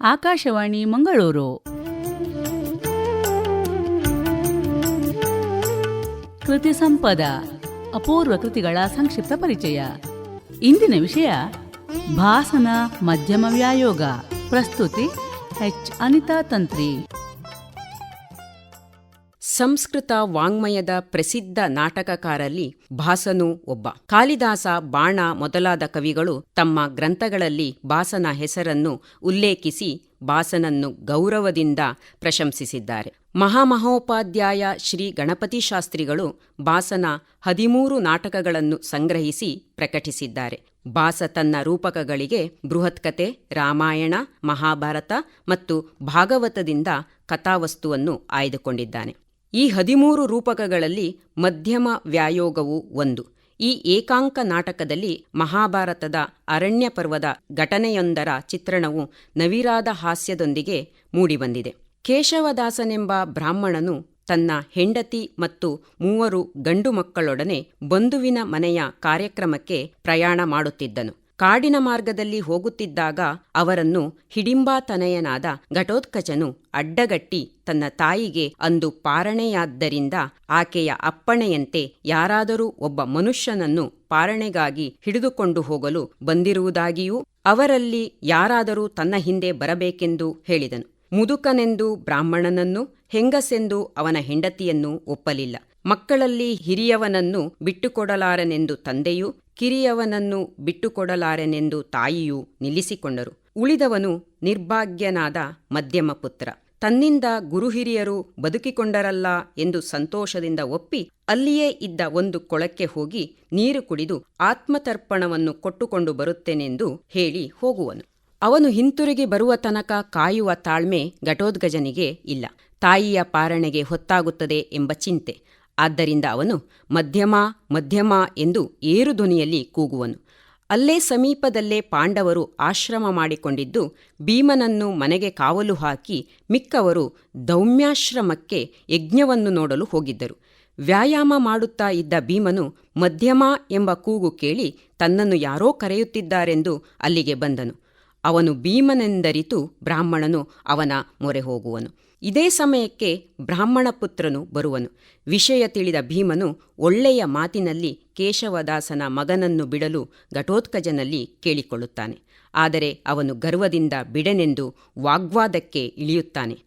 ಆಕಾಶವಾಣಿ ಮಂಗಳೂರು. ಕೃತಿ ಸಂಪದ, ಅಪೂರ್ವ ಕೃತಿಗಳ ಸಂಕ್ಷಿಪ್ತ ಪರಿಚಯ. ಇಂದಿನ ವಿಷಯ, ಭಾಸನ ಮಧ್ಯಮ ವ್ಯಾಯೋಗ. ಪ್ರಸ್ತುತಿ ಎಚ್ ಅನಿತಾ ತಂತ್ರಿ. ಸಂಸ್ಕೃತ ವಾಂಗ್ಮಯದ ಪ್ರಸಿದ್ಧ ನಾಟಕಕಾರಲ್ಲಿ ಭಾಸನು ಒಬ್ಬ. ಕಾಳಿದಾಸ, ಬಾಣ ಮೊದಲಾದ ಕವಿಗಳು ತಮ್ಮ ಗ್ರಂಥಗಳಲ್ಲಿ ಭಾಸನ ಹೆಸರನ್ನು ಉಲ್ಲೇಖಿಸಿ ಭಾಸನನ್ನು ಗೌರವದಿಂದ ಪ್ರಶಂಸಿಸಿದ್ದಾರೆ. ಮಹಾಮಹೋಪಾಧ್ಯಾಯ ಶ್ರೀ ಗಣಪತಿ ಶಾಸ್ತ್ರಿಗಳು ಭಾಸನ ಹದಿಮೂರು ನಾಟಕಗಳನ್ನು ಸಂಗ್ರಹಿಸಿ ಪ್ರಕಟಿಸಿದ್ದಾರೆ. ಭಾಸ ತನ್ನ ರೂಪಕಗಳಿಗೆ ಬೃಹತ್ಕತೆ, ರಾಮಾಯಣ, ಮಹಾಭಾರತ ಮತ್ತು ಭಾಗವತದಿಂದ ಕಥಾವಸ್ತುವನ್ನು ಆಯ್ದುಕೊಂಡಿದ್ದಾನೆ. ಈ ಹದಿಮೂರು ರೂಪಕಗಳಲ್ಲಿ ಮಧ್ಯಮ ವ್ಯಾಯೋಗವು ಒಂದು. ಈ ಏಕಾಂಕ ನಾಟಕದಲ್ಲಿ ಮಹಾಭಾರತದ ಅರಣ್ಯ ಪರ್ವದ ಘಟನೆಯೊಂದರ ಚಿತ್ರಣವು ನವಿರಾದ ಹಾಸ್ಯದೊಂದಿಗೆ ಮೂಡಿಬಂದಿದೆ. ಕೇಶವದಾಸನೆಂಬ ಬ್ರಾಹ್ಮಣನು ತನ್ನ ಹೆಂಡತಿ ಮತ್ತು ಮೂವರು ಗಂಡು ಮಕ್ಕಳೊಡನೆ ಬಂಧುವಿನ ಮನೆಯ ಕಾರ್ಯಕ್ರಮಕ್ಕೆ ಪ್ರಯಾಣ ಮಾಡುತ್ತಿದ್ದನು. ಕಾಡಿನ ಮಾರ್ಗದಲ್ಲಿ ಹೋಗುತ್ತಿದ್ದಾಗ ಅವರನ್ನು ಹಿಡಿಂಬಾತನಯನಾದ ಘಟೋತ್ಕಚನು ಅಡ್ಡಗಟ್ಟಿ ತನ್ನ ತಾಯಿಗೆ ಅಂದು ಪಾರಣೆಯಾದ್ದರಿಂದ ಆಕೆಯ ಅಪ್ಪಣೆಯಂತೆ ಯಾರಾದರೂ ಒಬ್ಬ ಮನುಷ್ಯನನ್ನು ಪಾರಣೆಗಾಗಿ ಹಿಡಿದುಕೊಂಡು ಹೋಗಲು ಬಂದಿರುವುದಾಗಿಯೂ ಅವರಲ್ಲಿ ಯಾರಾದರೂ ತನ್ನ ಹಿಂದೆ ಬರಬೇಕೆಂದು ಹೇಳಿದನು. ಮುದುಕನೆಂದು ಬ್ರಾಹ್ಮಣನನ್ನು, ಹೆಂಗಸೆಂದು ಅವನ ಹೆಂಡತಿಯನ್ನು ಒಪ್ಪಲಿಲ್ಲ. ಮಕ್ಕಳಲ್ಲಿ ಹಿರಿಯವನನ್ನು ಬಿಟ್ಟುಕೊಡಲಾರನೆಂದು ತಂದೆಯೂ, ಕಿರಿಯವನನ್ನು ಬಿಟ್ಟುಕೊಡಲಾರೆನೆಂದು ತಾಯಿಯೂ ನಿಲ್ಲಿಸಿಕೊಂಡರು. ಉಳಿದವನು ನಿರ್ಭಾಗ್ಯನಾದ ಮಧ್ಯಮ ಪುತ್ರ. ತನ್ನಿಂದ ಗುರುಹಿರಿಯರು ಬದುಕಿಕೊಂಡರಲ್ಲ ಎಂದು ಸಂತೋಷದಿಂದ ಒಪ್ಪಿ ಅಲ್ಲಿಯೇ ಇದ್ದ ಒಂದು ಕೊಳಕ್ಕೆ ಹೋಗಿ ನೀರು ಕುಡಿದು ಆತ್ಮತರ್ಪಣವನ್ನು ಕೊಟ್ಟುಕೊಂಡು ಬರುತ್ತೇನೆಂದು ಹೇಳಿ ಹೋಗುವನು. ಅವನು ಹಿಂತಿರುಗಿ ಬರುವ ತನಕ ಕಾಯುವ ತಾಳ್ಮೆ ಘಟೋದ್ಗಜನಿಗೆ ಇಲ್ಲ. ತಾಯಿಯ ಪಾರಣೆಗೆ ಹೊತ್ತಾಗುತ್ತದೆ ಎಂಬ ಚಿಂತೆ. ಆದ್ದರಿಂದ ಅವನು ಮಧ್ಯಮ ಮಧ್ಯಮ ಎಂದು ಏರು ಧ್ವನಿಯಲ್ಲಿ ಕೂಗುವನು. ಅಲ್ಲೇ ಸಮೀಪದಲ್ಲೇ ಪಾಂಡವರು ಆಶ್ರಮ ಮಾಡಿಕೊಂಡಿದ್ದು ಭೀಮನನ್ನು ಮನೆಗೆ ಕಾವಲು ಹಾಕಿ ಮಿಕ್ಕವರು ದೌಮ್ಯಾಶ್ರಮಕ್ಕೆ ಯಜ್ಞವನ್ನು ನೋಡಲು ಹೋಗಿದ್ದರು. ವ್ಯಾಯಾಮ ಮಾಡುತ್ತಾ ಇದ್ದ ಭೀಮನು ಮಧ್ಯಮ ಎಂಬ ಕೂಗು ಕೇಳಿ ತನ್ನನ್ನು ಯಾರೋ ಕರೆಯುತ್ತಿದ್ದಾರೆಂದು ಅಲ್ಲಿಗೆ ಬಂದನು. ಅವನು ಭೀಮನೆಂದರಿತು ಬ್ರಾಹ್ಮಣನು ಅವನ ಮೊರೆ ಹೋಗುವನು. ಇದೇ ಸಮಯಕ್ಕೆ ಬ್ರಾಹ್ಮಣ ಪುತ್ರನು ಬರುವನು. ವಿಷಯ ತಿಳಿದ ಭೀಮನು ಒಳ್ಳೆಯ ಮಾತಿನಲ್ಲಿ ಕೇಶವದಾಸನ ಮಗನನ್ನು ಬಿಡಲು ಘಟೋತ್ಕಜನಲ್ಲಿ ಕೇಳಿಕೊಳ್ಳುತ್ತಾನೆ. ಆದರೆ ಅವನು ಗರ್ವದಿಂದ ಬಿಡನೆಂದು ವಾಗ್ವಾದಕ್ಕೆ ಇಳಿಯುತ್ತಾನೆ.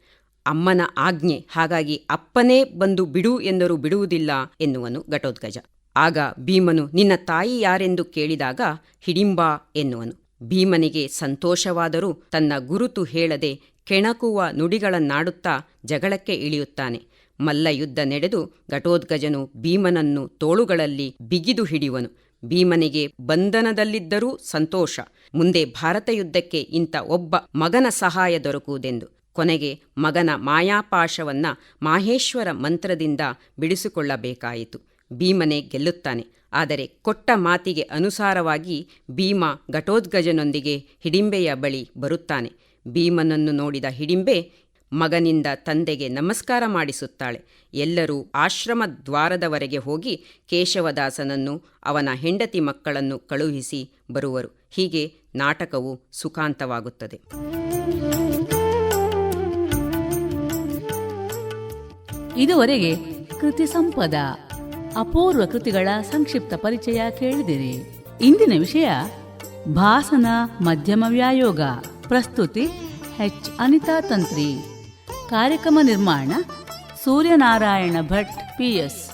ಅಮ್ಮನ ಆಜ್ಞೆ, ಹಾಗಾಗಿ ಅಪ್ಪನೇ ಬಂದು ಬಿಡು ಎಂದರೂ ಬಿಡುವುದಿಲ್ಲ ಎನ್ನುವನು ಘಟೋತ್ಕಜ. ಆಗ ಭೀಮನು, ನಿನ್ನ ತಾಯಿ ಯಾರೆಂದು ಕೇಳಿದಾಗ ಹಿಡಿಂಬಾ ಎನ್ನುವನು. ಭೀಮನಿಗೆ ಸಂತೋಷವಾದರೂ ತನ್ನ ಗುರುತು ಹೇಳದೆ ಕೆಣಕುವ ನುಡಿಗಳನ್ನಾಡುತ್ತಾ ಜಗಳಕ್ಕೆ ಇಳಿಯುತ್ತಾನೆ. ಮಲ್ಲಯುದ್ಧ ನಡೆದು ಘಟೋದ್ಗಜನು ಭೀಮನನ್ನು ತೋಳುಗಳಲ್ಲಿ ಬಿಗಿದು ಹಿಡಿಯುವನು ಭೀಮನಿಗೆ ಬಂಧನದಲ್ಲಿದ್ದರೂ ಸಂತೋಷ. ಮುಂದೆ ಭಾರತ ಯುದ್ಧಕ್ಕೆ ಇಂಥ ಒಬ್ಬ ಮಗನ ಸಹಾಯ ದೊರಕುವುದೆಂದು. ಕೊನೆಗೆ ಮಗನ ಮಾಯಾಪಾಶವನ್ನ ಮಾಹೇಶ್ವರ ಮಂತ್ರದಿಂದ ಬಿಡಿಸಿಕೊಳ್ಳಬೇಕಾಯಿತು. ಭೀಮನೆ ಗೆಲ್ಲುತ್ತಾನೆ. ಆದರೆ ಕೊಟ್ಟ ಮಾತಿಗೆ ಅನುಸಾರವಾಗಿ ಭೀಮ ಘಟೋದ್ಗಜನೊಂದಿಗೆ ಹಿಡಿಂಬೆಯ ಬಳಿ ಬರುತ್ತಾನೆ. ಭೀಮನನ್ನು ನೋಡಿದ ಹಿಡಿಂಬೆ ಮಗನಿಂದ ತಂದೆಗೆ ನಮಸ್ಕಾರ ಮಾಡಿಸುತ್ತಾಳೆ. ಎಲ್ಲರೂ ಆಶ್ರಮ ದ್ವಾರದವರೆಗೆ ಹೋಗಿ ಕೇಶವದಾಸನನ್ನು, ಅವನ ಹೆಂಡತಿ ಮಕ್ಕಳನ್ನು ಕಳುಹಿಸಿ ಬರುವರು. ಹೀಗೆ ನಾಟಕವು ಸುಖಾಂತವಾಗುತ್ತದೆ. ಇದುವರೆಗೆ ಕೃತಿ ಸಂಪದ ಅಪೂರ್ವ ಕೃತಿಗಳ ಸಂಕ್ಷಿಪ್ತ ಪರಿಚಯ ಕೇಳಿದಿರಿ. ಇಂದಿನ ವಿಷಯ, ಭಾಸನ ಮಧ್ಯಮ ವ್ಯಾಯೋಗ. ಪ್ರಸ್ತುತಿ ಹೆಚ್ ಅನಿತಾ ತಂತ್ರಿ. ಕಾರ್ಯಕ್ರಮ ನಿರ್ಮಾಣ, ಸೂರ್ಯನಾರಾಯಣ ಭಟ್ ಪಿಎಸ್